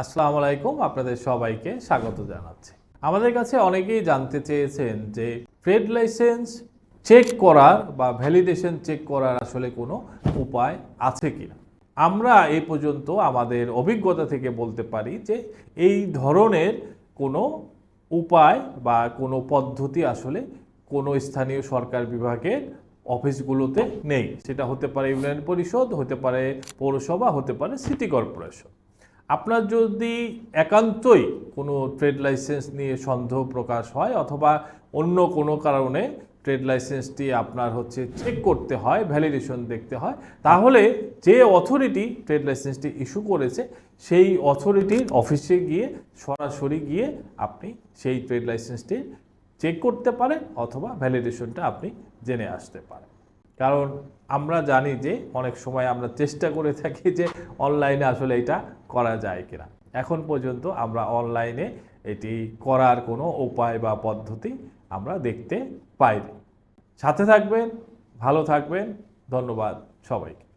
আসসালামু আলাইকুম, আপনাদের সবাইকে স্বাগত জানাচ্ছি। আমাদের কাছে অনেকেই জানতে চেয়েছেন যে ট্রেড লাইসেন্স চেক করার বা ভ্যালিডেশন চেক করার আসলে কোনো উপায় আছে কিনা। আমরা এই পর্যন্ত আমাদের অভিজ্ঞতা থেকে বলতে পারি যে এই ধরনের কোনো উপায় বা কোনো পদ্ধতি আসলে কোনো স্থানীয় সরকার বিভাগের অফিসগুলোতে নেই। সেটা হতে পারে ইউনিয়ন পরিষদ, হতে পারে পৌরসভা, হতে পারে সিটি কর্পোরেশন। আপনার যদি একান্তই কোনো ট্রেড লাইসেন্স নিয়ে সন্দেহ প্রকাশ হয় অথবা অন্য কোনো কারণে ট্রেড লাইসেন্সটি আপনার হচ্ছে চেক করতে হয় ভ্যালিডেশন দেখতে হয়, তাহলে যে অথরিটি ট্রেড লাইসেন্সটি ইস্যু করেছে, সেই অথরিটির অফিসে গিয়ে, সরাসরি গিয়ে আপনি সেই ট্রেড লাইসেন্সটি চেক করতে পারেন অথবা ভ্যালিডেশনটা আপনি জেনে আসতে পারেন। কারণ আমরা জানি যে অনেক সময় আমরা চেষ্টা করে থাকি যে অনলাইনে আসলে এটা করা যায় কিনা। এখন পর্যন্ত আমরা অনলাইনে এটি করার কোনো উপায় বা পদ্ধতি আমরা দেখতে পাইনি। সাথে থাকবেন, ভালো থাকবেন, ধন্যবাদ সবাইকে।